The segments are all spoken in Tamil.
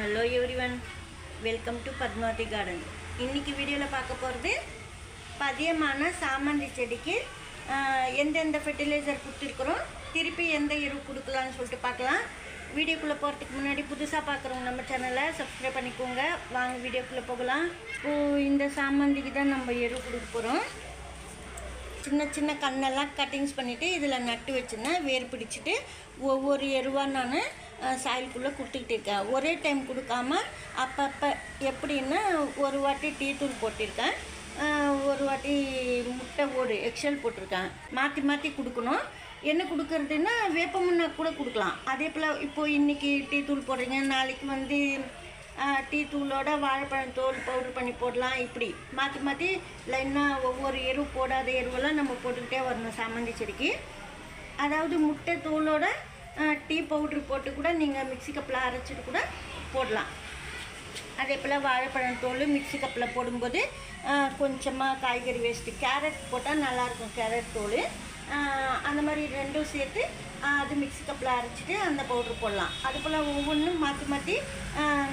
Hello everyone welcome to Padmavathi garden இன்றைக்கி வீடியோவில் பார்க்க போகிறது பதியமான சாமந்தி செடிக்கு எந்தெந்த ஃபெர்டிலைசர் கொடுத்துருக்குறோம் திருப்பி எந்த எரு கொடுக்கலான்னு சொல்லிட்டு பார்க்கலாம். வீடியோக்குள்ளே போகிறதுக்கு முன்னாடி புதுசாக பார்க்குறவங்க நம்ம சேனலை சப்ஸ்கிரைப் பண்ணிக்கோங்க. வாங்க வீடியோக்குள்ளே போகலாம். இப்போது இந்த சாமந்திக்கு தான் நம்ம எரு கொடுக்க போகிறோம் சின்ன சின்ன கண்ணெல்லாம் கட்டிங்ஸ் பண்ணிவிட்டு இதில் நட்டு வச்சுருந்தேன். வேர் பிடிச்சிட்டு ஒவ்வொரு எருவாக நான் சாயலுக்குள்ளே கொடுத்துக்கிட்டு இருக்கேன் ஒரே டைம் கொடுக்காம அப்பப்போ எப்படின்னா ஒரு வாட்டி டீ தூள் போட்டிருக்கேன். ஒரு வாட்டி முட்டை ஓடு எக்ஷல் போட்டிருக்கேன். மாற்றி மாற்றி கொடுக்கணும். என்ன கொடுக்குறதுன்னா வேப்பமுன்னா கூட கொடுக்கலாம். அதே போல் இப்போது இன்றைக்கி டீ தூள் போடுறீங்க. நாளைக்கு வந்து டீ தூளோட வாழைப்பழம் தோல் பவுடர் பண்ணி போடலாம். இப்படி மாற்றி மாற்றி லைனாக ஒவ்வொரு எரு போடாத எருவெல்லாம் நம்ம போட்டுக்கிட்டே வரணும் சாமந்தி செடிக்கு. அதாவது முட்டை தூளோட டீ பவுட்ரு போட்டு கூட நீங்கள் மிக்ஸி கப்பில் அரைச்சிட்டு கூட போடலாம். அதே போல் வாழைப்பழம் தோல் மிக்ஸி கப்பில் போடும்போது கொஞ்சமாக காய்கறி வேஸ்ட்டு கேரட் போட்டால் நல்லாயிருக்கும் கேரட் தோல். அந்த மாதிரி ரெண்டும் சேர்த்து அது மிக்ஸி கப்பில் அரைச்சிட்டு அந்த பவுட்ரு போடலாம். அது போல் ஒவ்வொன்றும் மாற்றி மாற்றி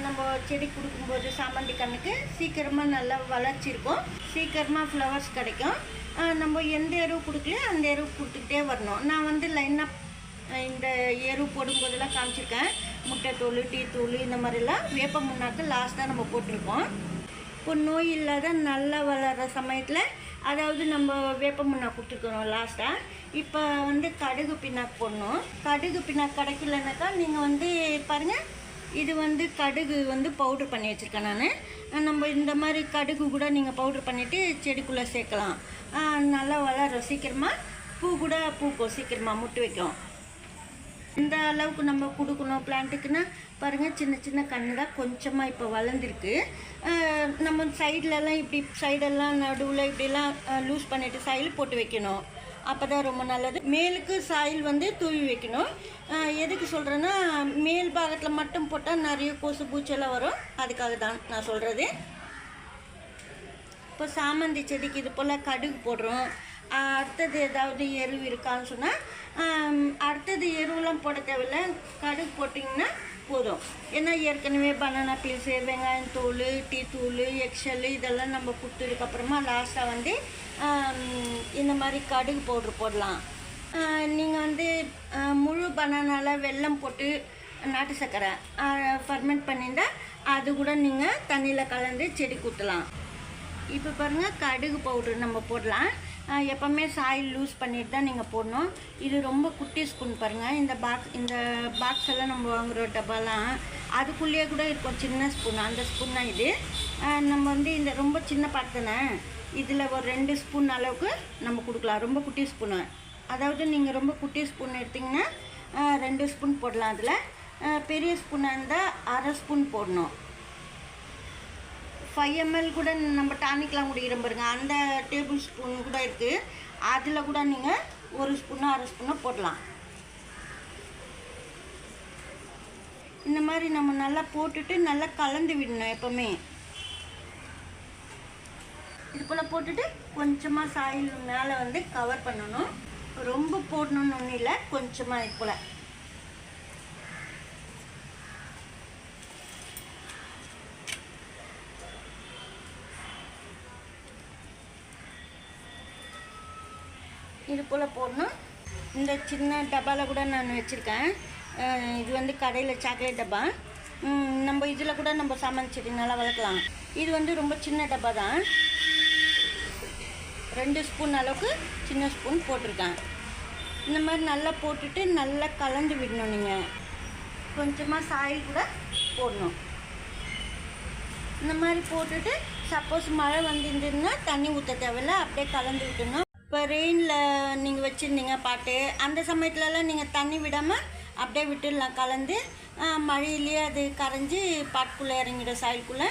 நம்ம செடி கொடுக்கும்போது சாமந்தி கண்ணுக்கு சீக்கிரமாக நல்லா வளர்ச்சி இருக்கும். சீக்கிரமாக ஃப்ளவர்ஸ் கிடைக்கும். நம்ம எந்த எருவு கொடுக்கலையோ அந்த எருவு கொடுத்துக்கிட்டே வரணும். நான் வந்து லைனாக இந்த எரு போடும்போதெல்லாம் காமிச்சிருக்கேன். முட்டைத்தூள் டீத்தூள் இந்த மாதிரிலாம் வேப்ப முன்னாக்கு லாஸ்ட்டாக நம்ம போட்டிருக்கோம். இப்போ நோய் இல்லாத நல்லா வளர்கிற சமயத்தில் அதாவது நம்ம வேப்ப முன்னாக்கு கொடுத்துருக்குறோம் லாஸ்ட்டாக இப்போ வந்து கடுகு பின்னாக்கு போடணும். கடுகு பின்னாக்கு கிடைக்கலனாக்கா நீங்கள் வந்து பாருங்கள் இது வந்து கடுகு வந்து பவுட்ரு பண்ணி வச்சுருக்கேன் நான். நம்ம இந்த மாதிரி கடுகு கூட நீங்கள் பவுட்ரு பண்ணிவிட்டு செடிக்குள்ளே சேர்க்கலாம். நல்லா வளரும் சீக்கிரமாக பூ கூட பூக்கும் சீக்கிரமாக முட்டு வைக்கும். இந்த அளவுக்கு நம்ம கொடுக்கணும் பிளான்ட்டுக்குன்னா பாருங்கள் சின்ன சின்ன கன்று தான் கொஞ்சமாக இப்போ வளர்ந்துருக்கு. நம்ம சைட்லலாம் இப்படி சைடெல்லாம் நடுவில் இப்படிலாம் லூஸ் பண்ணிவிட்டு சாயில் போட்டு வைக்கணும். அப்போ தான் ரொம்ப நல்லது. மேலுக்கு சாயில் வந்து தூவி வைக்கணும். எதுக்கு சொல்கிறேன்னா மேல் பாகத்தில் மட்டும் போட்டால் நிறைய கொசு பூச்செல்லாம் வரும். அதுக்காக தான் நான் சொல்கிறது இப்போ சாமந்தி செடிக்கு இது போல் கடுகு போடுறோம். அடுத்தது ஏதாவது எரு இருக்கான்னு சொன்னால் அடுத்தது எருவெலாம் போட தேவையில்ல. கடுகு போட்டிங்கன்னா போதும். ஏன்னா ஏற்கனவே பனானா பீல்ஸு வெங்காயம் தூள் டீ தூள் எக்ஸல் இதெல்லாம் நம்ம கொடுத்ததுக்கப்புறமா லாஸ்ட்டாக வந்து இந்த மாதிரி கடுகு பவுட்ரு போடலாம். நீங்கள் வந்து முழு பனானாவில் வெல்லம் போட்டு நாட்டு சர்க்கரை ஃபர்மெண்ட் பண்ணியிருந்தால் அது கூட நீங்கள் தண்ணியில் கலந்து செடி கூட்டலாம். இப்போ பாருங்கள் கடுகு பவுட்ரு நம்ம போடலாம். எப்போவுமே சாயில் லூஸ் பண்ணிட்டு தான் நீங்கள் போடணும். இது ரொம்ப குட்டி ஸ்பூன் பாருங்கள் இந்த பாக்ஸ் இந்த பாக்ஸ் எல்லாம் நம்ம வாங்குகிற டப்பாலாம் அதுக்குள்ளேயே கூட இருக்கும் சின்ன ஸ்பூன் அந்த ஸ்பூன் தான் இது. நம்ம வந்து இந்த ரொம்ப சின்ன பாட்டு இதில் ஒரு ரெண்டு ஸ்பூன் அளவுக்கு நம்ம கொடுக்கலாம். ரொம்ப குட்டி ஸ்பூனு அதாவது நீங்கள் ரொம்ப குட்டி ஸ்பூன் எடுத்திங்கன்னா ரெண்டு ஸ்பூன் போடலாம் அதில். பெரிய ஸ்பூனாக இருந்தால் அரை ஸ்பூன் போடணும். ஃபைவ் எம்எல் கூட நம்ம டானிக்லாம் குடிக்கிறோம் பாருங்க. அந்த டேபிள் ஸ்பூன் கூட இருக்குது அதில் கூட நீங்கள் ஒரு ஸ்பூனோ அரை ஸ்பூனோ போடலாம். இந்த மாதிரி நம்ம நல்லா போட்டுட்டு நல்லா கலந்து விடணும் எப்போவுமே. இது போல் போட்டுட்டு கொஞ்சமாக சாயில் மேலே வந்து கவர் பண்ணணும். ரொம்ப போடணும்னு ஒன்றும் இல்லை கொஞ்சமாக இது போல். இது போல் போடணும். இந்த சின்ன டப்பாவில் கூட நான் வச்சுருக்கேன். இது வந்து கடையில் சாக்லேட் டப்பா. நம்ம இதில் கூட நம்ம சாமான் செடி நல்லா வளர்க்கலாம். இது வந்து ரொம்ப சின்ன டப்பா தான். ரெண்டு ஸ்பூன் அளவுக்கு சின்ன ஸ்பூன் போட்டிருக்கேன். இந்த மாதிரி நல்லா போட்டுட்டு நல்லா கலந்து விடணும் நீங்கள் கொஞ்சமாக சாயில் கூட போடணும். இந்த மாதிரி போட்டுட்டு சப்போஸ் மழை வந்துருந்துன்னா தண்ணி ஊற்ற தேவையில்ல அப்படியே கலந்து விட்டுணும் இப்போ ரெயினில் நீங்கள் வச்சுருந்தீங்க பாட்டு அந்த சமயத்துலலாம் நீங்கள் தண்ணி விடாமல் அப்படியே விட்டுடலாம். கலந்து மழையிலேயே அது கரைஞ்சி பாட்டுக்குள்ளே இறங்கிடும் சாயிலுக்குள்ளே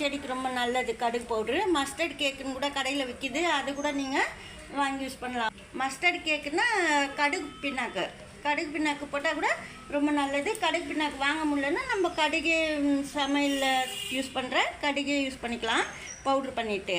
செடிக்கு ரொம்ப நல்லது. கடுகு பவுட்ரு மஸ்டர்ட் கேக்குன்னு கூட கடையில் விற்கிது அது கூட நீங்கள் வாங்கி யூஸ் பண்ணலாம். மஸ்டர்ட் கேக்குன்னா கடுகு பின்னாக்கு கடுகு பின்னாக்கு போட்டால் கூட ரொம்ப நல்லது. கடுகு பின்னாக்கு வாங்க முடியலன்னா நம்ம கடுகு சமையலில் யூஸ் பண்ணுற கடுகே யூஸ் பண்ணிக்கலாம். பவுட்ரு பண்ணிவிட்டு